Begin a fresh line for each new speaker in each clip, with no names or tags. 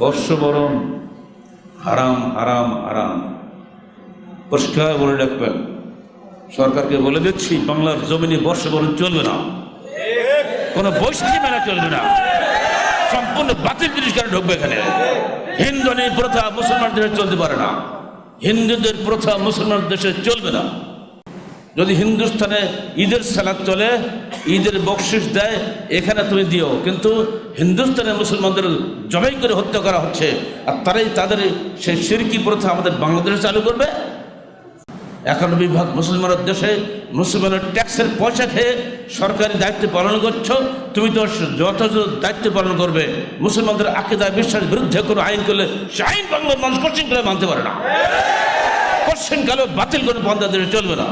বর্ষবরণ। হারাম হারাম হারাম। পরিষ্কার বলে রাখবেন। সরকারকে বলে দিচ্ছি, বাংলার জমিনে বর্ষবরণ চলবে না। কোনো বৈশাখী মেলা চলবে না। সম্পূর্ণ বাতিল জিনিস কেন ঢুকবে এখানে? হিন্দুদের প্রথা মুসলমান দেশে চলতে পারে না। হিন্দুদের প্রথা মুসলমান দেশে চলবে না। যদি হিন্দুস্তানে ঈদের সালাদ চলে ঈদের বকশিস দেয়, এখানে তুমি দিও। কিন্তু হিন্দুস্তানের মুসলমানদের জবাই করে হত্যা করা হচ্ছে, আর তারাই তাদের সেই সিরকি প্রথা আমাদের বাংলাদেশে চালু করবে। একান্ন বিভাগ মুসলমানের দেশে মুসলমানের ট্যাক্সের পয়সা খেয়ে সরকারি দায়িত্ব পালন করছ, তুমি তো যথাযথ দায়িত্ব পালন করবে। মুসলমানদের আকিদায় বিশ্বাস বিরুদ্ধে কোনো আইন করলে সে আইন বাংলার মানুষ কঠিন করে মানতে পারে না। কঠিন কালো বাতিল করে বন্ধ দেশে চলবে না।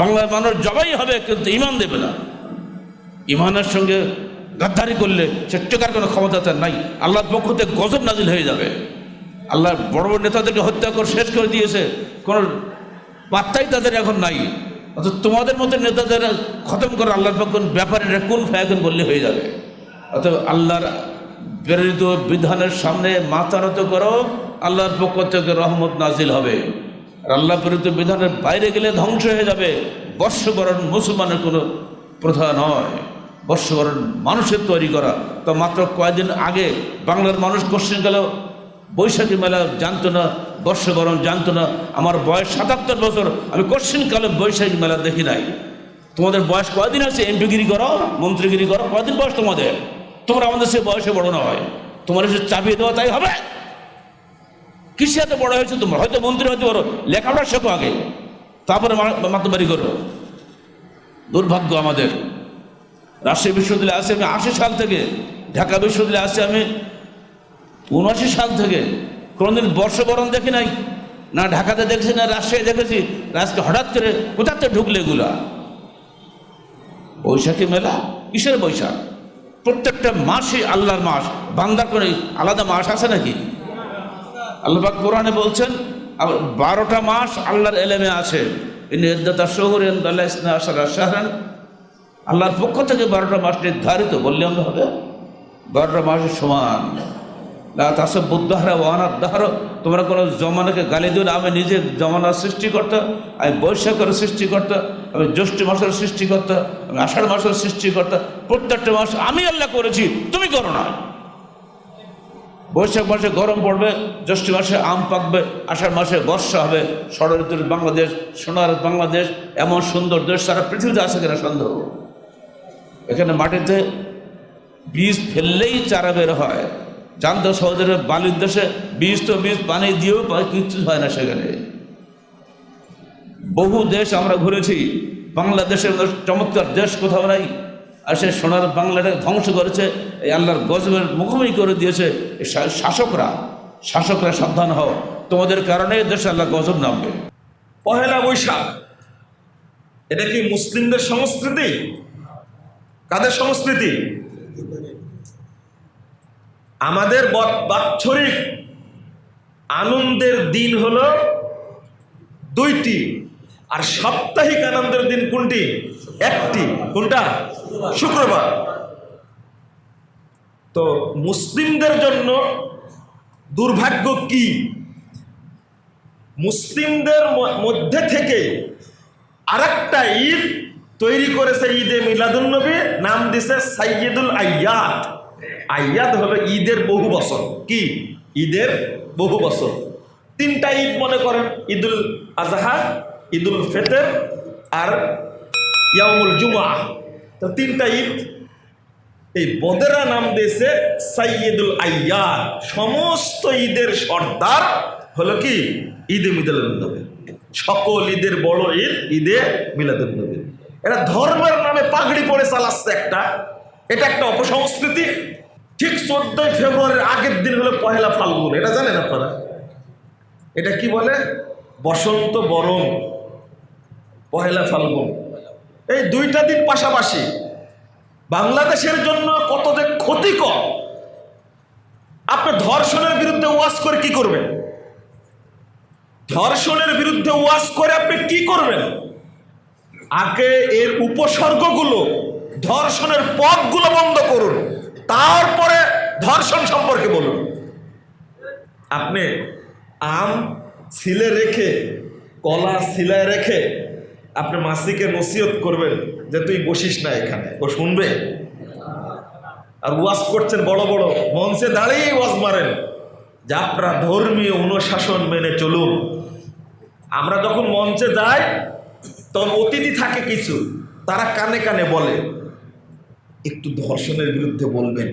বাংলার মানুষ জবাই হবে কিন্তু ইমান দেবে না। ইমানের সঙ্গে গাদ্দারি করলে সে কোনো ক্ষমতা তার নাই। আল্লাহর পক্ষ থেকে গজব নাজিল হয়ে যাবে। আল্লাহর বড় বড় নেতাদেরকে হত্যা করে শেষ করে দিয়েছে। কোনো পাত্তাই তাদের এখন নাই। অথচ তোমাদের মতো নেতাদের খতম করে আল্লাহর পক্ষ ব্যাপারে এটা কোন ফায়াকুন বললে হয়ে যাবে। অতএব আল্লাহর প্রেরিত বিধানের সামনে মাথা নত করো। আল্লাহর পক্ষ থেকে রহমত নাজিল হবে। আর আল্লাহ প্রেরিত বিধানের বাইরে গেলে ধ্বংস হয়ে যাবে। বর্ষবরণ মুসলমানের কোনো প্রথা নয়। বর্ষবরণ মানুষের তৈরি করা। তো মাত্র কয়েকদিন আগে বাংলার মানুষ কোশ্চেন গেল বৈশাখী মেলা জানতো না বর্ষবরণ জানতো না, আমার বয়স সাতাত্তর বছর, আমি কোশ্চেন কালে বৈশাখী মেলা দেখি নাই। তোমাদের বয়স কয়দিন আছে? এমপিগিরি করো, মন্ত্রীগিরি করো, কয়দিন বয়স তোমাদের? তোমরা আমাদের সে বয়সে বড় না হয়। তোমার এসে চাপিয়ে দেওয়া তাই হবে? কৃষি এত বড় হয়েছে তোমার? হয়তো মন্ত্রী হতে পারো লেখাপড়া শেখো আগে। তারপরে মাতবাড়ি করো। দুর্ভাগ্য আমাদের। রাজশাহী বিশ্ববিদ্যালয়ে আসি আমি আশি সাল থেকে, ঢাকা বিশ্ববিদ্যালয়ে আসি আমি উনআশি সাল থেকে। কোনোদিন বর্ষবরণ দেখি নাই, না ঢাকাতে দেখেছি, না রাজশাহী দেখেছি। আজকে হঠাৎ করে কোথা কোথাতে ঢুকলে এগুলা? বৈশাখী মেলা? কিসের বৈশাখ? প্রত্যেকটা মাসই আল্লাহর মাস। বান্দার করে আলাদা মাস আছে নাকি? আল্লাহবাক কোরআনে বলছেন, আবার বারোটা মাস আল্লাহর এলেমে আছে। ইন্দাতা আল্লাহ আসারা শাহরান। আল্লাহর পক্ষ থেকে বারোটা মাস নির্ধারিত, বললে আমরা হবে বারোটা মাসের সমান। তাসে বুদ্ধাহারা ওয়ানার দাহারো, তোমরা কোনো জমানাকে গালি দিও না। আমি নিজে জমানার সৃষ্টিকর্তা আমি বৈশাখের সৃষ্টিকর্তা আমি জ্যৈষ্ঠ মাসের সৃষ্টিকর্তা আমি আষাঢ় মাসের সৃষ্টিকর্তা প্রত্যেকটা মাস আমি আল্লাহ করেছি, তুমি করো না। বৈশাখ মাসে গরম পড়বে, জ্যৈষ্ঠ মাসে আম পাকবে, আষাঢ় মাসে বর্ষা হবে। ষড় ঋতুর বাংলাদেশ, সোনার বাংলাদেশ, এমন সুন্দর দেশ সারা পৃথিবীতে আছে কিনা সন্দেহ? এখানে মাটিতে বীজ ফেললেই চারা বের হয়। জানতো সহজের বালির দেশে বীজ তো বীজ পানি দিয়েও কিচ্ছু হয় না সেখানে। বহু দেশ আমরা ঘুরেছি, বাংলাদেশের চমৎকার দেশ কোথাও নাই। আর সে সোনার বাংলাটাকে ধ্বংস করেছে, এই আল্লাহর গজবের মুখোমুখি করে দিয়েছে শাসকরা। শাসকরা সাবধান হও, তোমাদের কারণে দেশে আল্লাহ গজব নামবে।
পহেলা বৈশাখ, এটা কি মুসলিমদের সংস্কৃতি? কাদের সংস্কৃতি? আমাদের বাৎসরিক আনন্দের দিন হল দুইটি, আর সাপ্তাহিক আনন্দের দিন কোনটি? একটি। কোনটা? শুক্রবার। তো মুসলিমদের জন্য দুর্ভাগ্য কি? মুসলিমদের মধ্যে থেকে আরেকটা ঈদ তৈরি করেছে ঈদে মিলাদুলনবী নাম দিছে সাইয়দুল আয়াত আয়াত হলো ঈদের বহু বছর। কি? ঈদের বহু বছর। তিনটা ঈদ মনে করেন, ঈদুল আজহা, ঈদুল ফেতর আর ইয়ামুল জুমা তো তিনটা ঈদ। এই বদেরা নাম দিয়েছে সাইয়েদুল আয়াত সমস্ত ঈদের সর্দার হলো কি? ঈদে মিলাদুন্নবী সকল ঈদের বড় ঈদ ঈদে মিলাদুন্নবী এটা ধর্মের নামে পাগড়ি পরে চালাচ্ছে একটা। এটা একটা অপসংস্কৃতি। ঠিক চোদ্দই ফেব্রুয়ারির আগের দিন হলো পহেলা ফাল্গুন। এটা জানেন আপনারা? এটা কি বলে? বসন্ত বরণ। পহেলা ফাল্গুন। এই দুইটা দিন পাশাপাশি বাংলাদেশের জন্য কত যে ক্ষতিকর। আপনি ধর্ষণের বিরুদ্ধে ওয়াজ করে কি করবেন? ধর্ষণের বিরুদ্ধে ওয়াজ করে আপনি কি করবেন? আগে এর উপসর্গগুলো ধর্ষণের পথগুলো বন্ধ করুন। তারপরে ধর্ষণ সম্পর্কে বলুন। আপনি আম ছিলে রেখে, কলা সিলায় রেখে আপনি মাসিকে নসিহত করবেন যে তুই বসিস না এখানে। ও শুনবে? আর ওয়াজ করছেন বড় বড়। মঞ্চে দাঁড়িয়েই ওয়াজ মারেন। যে আপনারা ধর্মীয় অনুশাসন মেনে চলুন। আমরা যখন মঞ্চে যাই তখন অতিথি থাকে কিছু, তারা কানে কানে বলে, একটু ধর্ষণের বিরুদ্ধে বলবেন,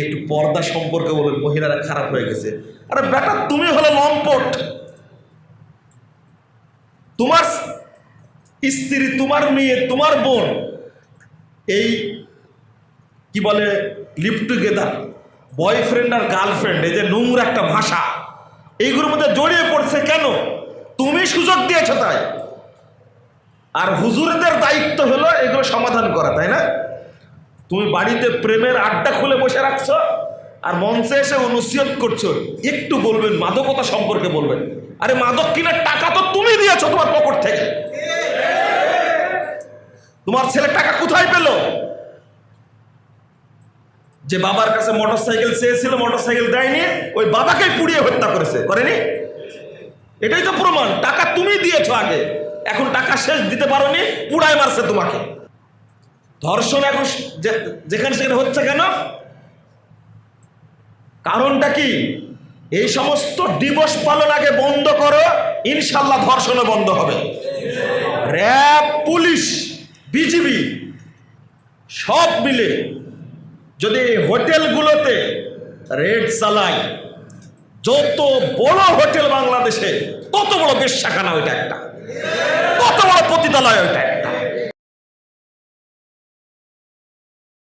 একটু পর্দা সম্পর্কে বলবেন, মহিলারা খারাপ হয়ে গেছে। আরে বেটা তুমি হলো লম্পট। তোমার স্ত্রী, তোমার মেয়ে, তোমার বোন, এই, কি বলে লিভ টুগেদার বয়ফ্রেন্ড আর গার্লফ্রেন্ড এই যে নোংরা একটা ভাষা, এইগুলোর মধ্যে জড়িয়ে পড়ছে কেন? তুমি সুযোগ দিয়েছ তাই। আর হুজুরদের দায়িত্ব হলো এগুলো সমাধান করা, তাই না? তুমি বাড়িতে প্রেমের আড্ডা খুলে বসে রাখছো আর মঞ্চে এসে অনুসিয়ত করছ, একটু বলবেন, মাদকতা সম্পর্কে বলবেন। আরে মাদক কিনার টাকা তো তুমি দিয়েছ তোমার পকেট থেকে। তোমার ছেলে টাকা কোথায় পেল? যে বাবার কাছে মোটর মোটরসাইকেল চেয়েছিল, মোটরসাইকেল দেয়নি, ওই বাবাকে পুড়িয়ে হত্যা করেছে, করেনি? এটাই তো প্রমাণ, টাকা তুমি দিয়েছ আগে। এখন টাকা শেষ দিতে পারোনি পুড়ায় মারছে তোমাকে। ধর্ষণ এখন যেখানে সেখানে হচ্ছে কেন? কারণটা কি? এই সমস্ত দিবস পালন আগে বন্ধ করো, ইনশাল্লাহ ধর্ষণও বন্ধ হবে। র্যাব, পুলিশ, বিজিবি, সব মিলে যদি হোটেলগুলোতে রেড চালায়, যত বড় হোটেল বাংলাদেশে, তত বড় বেশ্যাখানা ওইটা একটা। তত বড় পতিতালয় ওইটা? একটা